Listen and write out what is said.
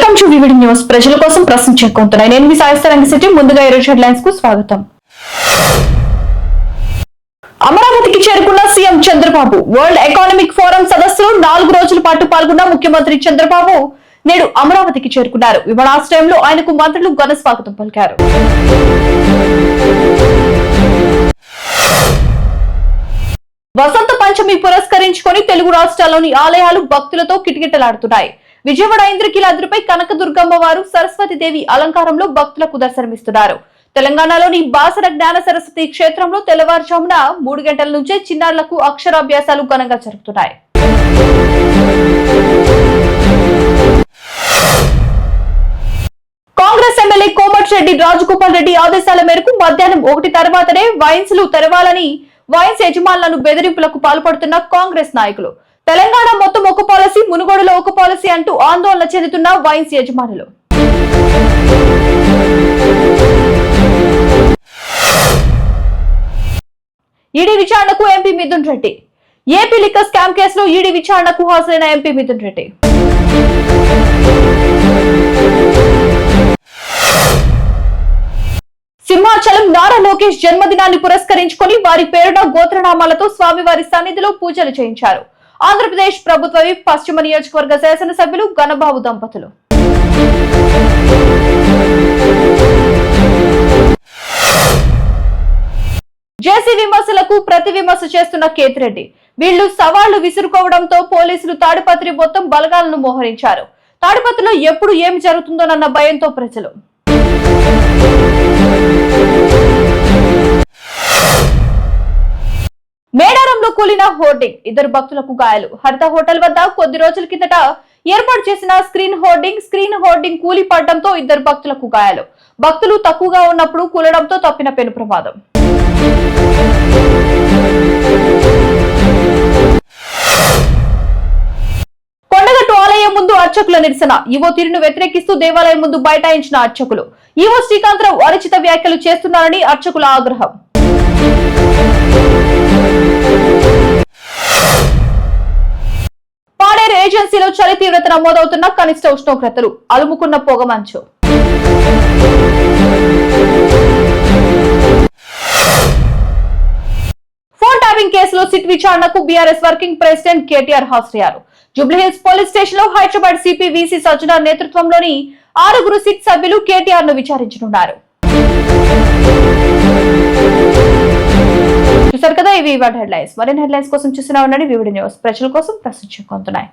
To VVD news. ప్రజల కోసం ప్రశ్న చేరుకుంటున్నాయి నేను మీ సాయిస్తారంగ రంగశెట్టి ముందుగా ఈరోజు హెడ్లైన్స్కు స్వాగతం. అమరావతికి చేరుకున్న CM Chandrababu World Economic Forum సదస్సులో నాలుగు రోజుల పాటు పాల్గొన్న ముఖ్యమంత్రి చంద్రబాబు నేడు అమరావతికి చేరుకున్నారు. విమానాశ్రయంలో ఆయనకు మంత్రులు ఘన స్వాగతం పలికారు. వసంత పంచమి పురస్కరించుకొని తెలుగు రాష్ట్రాల్లోని ఆలయాలు భక్తులతో కిటకిటలాడుతున్నాయి. విజయవాడ ఇంద్రకీలాద్రిపై కనకదుర్గమ్మ వారు సరస్వతిదేవి అలంకారంలో భక్తులకు దర్శనమిస్తున్నారు. తెలంగాణలోని బాసర జ్ఞాన సరస్వతి క్షేత్రంలో తెల్లవారుజామున మూడు గంటల నుంచే చిన్నారులకు అక్షరాభ్యాసాలు ఘనంగా జరుగుతున్నాయి. కాంగ్రెస్ ఎమ్మెల్యే కోమటిరెడ్డి రాజగోపాల్ రెడ్డి ఆదేశాల మేరకు మధ్యాహ్నం ఒకటి తర్వాతనే వైన్స్లు తెరవాలని వైన్స్ యజమానులను బెదిరింపులకు పాల్పడుతున్న కాంగ్రెస్ నాయకులు. తెలంగాణ మొత్తం ఒక పాలసీ మునుగోడులో ఒక పాలసీ అంటూ ఆందోళన చెందుతున్న వైన్స్ యజమానులు. ఈడీ విచారణకు MP Mithun Reddy. AP liquor scam కేసులో ఈడీ విచారణకు హాజరైన ఎంపీ మిథున్ రెడ్డి. సింహాచలం నారా లోకేష్ జన్మదినాన్ని పురస్కరించుకొని వారి పేరున గోత్రనామాలతో స్వామివారి సన్నిధిలో పూజలు చేయించారు. ఆంధ్రప్రదేశ్ ప్రభుత్వ పశ్చిమ నియోజకవర్గ శాసనసభ్యులు గణబాబు దంపతులు. జేసీ విమర్శలకు ప్రతి విమర్శ చేస్తున్న కేతిరెడ్డి. వీళ్ళు సవాళ్ళు విసురుకోవడంతో పోలీసులు తాడిపత్రి మొత్తం బలగాలను మోహరించారు. తాడిపత్రిలో ఎప్పుడు ఏమి జరుగుతుందోనన్న భయంతో ప్రజలు. కూలిన హోర్డింగ్. ఇద్దరు భక్తులకు గాయాలు. హరిత హోటల్ వద్ద కొద్ది రోజుల కిందట ఏర్పాటు చేసిన స్క్రీన్ హోర్డింగ్ స్క్రీన్ హోర్డింగ్ కూలి పడడంతో ఇద్దరు భక్తులకు గాయాలు. భక్తులు తక్కువగా ఉన్నప్పుడు కూలడంతో తప్పిన పెను ప్రమాదం. ఆలయం ముందు అర్చకుల నిరసన. ఈవో తీరును వ్యతిరేకిస్తూ దేవాలయం ముందు బైఠాయించిన అర్చకులు. ఈవో శ్రీకాంతరావు అనుచిత వ్యాఖ్యలు చేస్తున్నారని అర్చకుల ఆగ్రహం. పాడేరు చలి తీవ్రత నమోదవుతున్న కనిష్ట ఉష్ణోగ్రతలు అలుముకున్న పొగమంచు ఫోన్ ట్యాపింగ్ కేసులో సిట్ విచారణకు బీఆర్ఎస్ వర్కింగ్ ప్రెసిడెంట్ కేటీఆర్ హాజరయ్యారు. జూబ్లీహిల్స్ పోలీస్ స్టేషన్లో హైదరాబాద్ సిపి విసి సజ్జనార్ నేతృత్వంలోని ఆరుగురు సిట్ సభ్యులు కేటీఆర్ను విచారించనున్నారు. చూసారు కదా ఇవి ఇవాటి హెడ్లైన్స్. మరిన్ని హెడ్లైన్స్ కోసం చూసినా ఉండండి. వివిడి న్యూస్ ప్రజల కోసం ప్రశ్నించుకుంటున్నాయి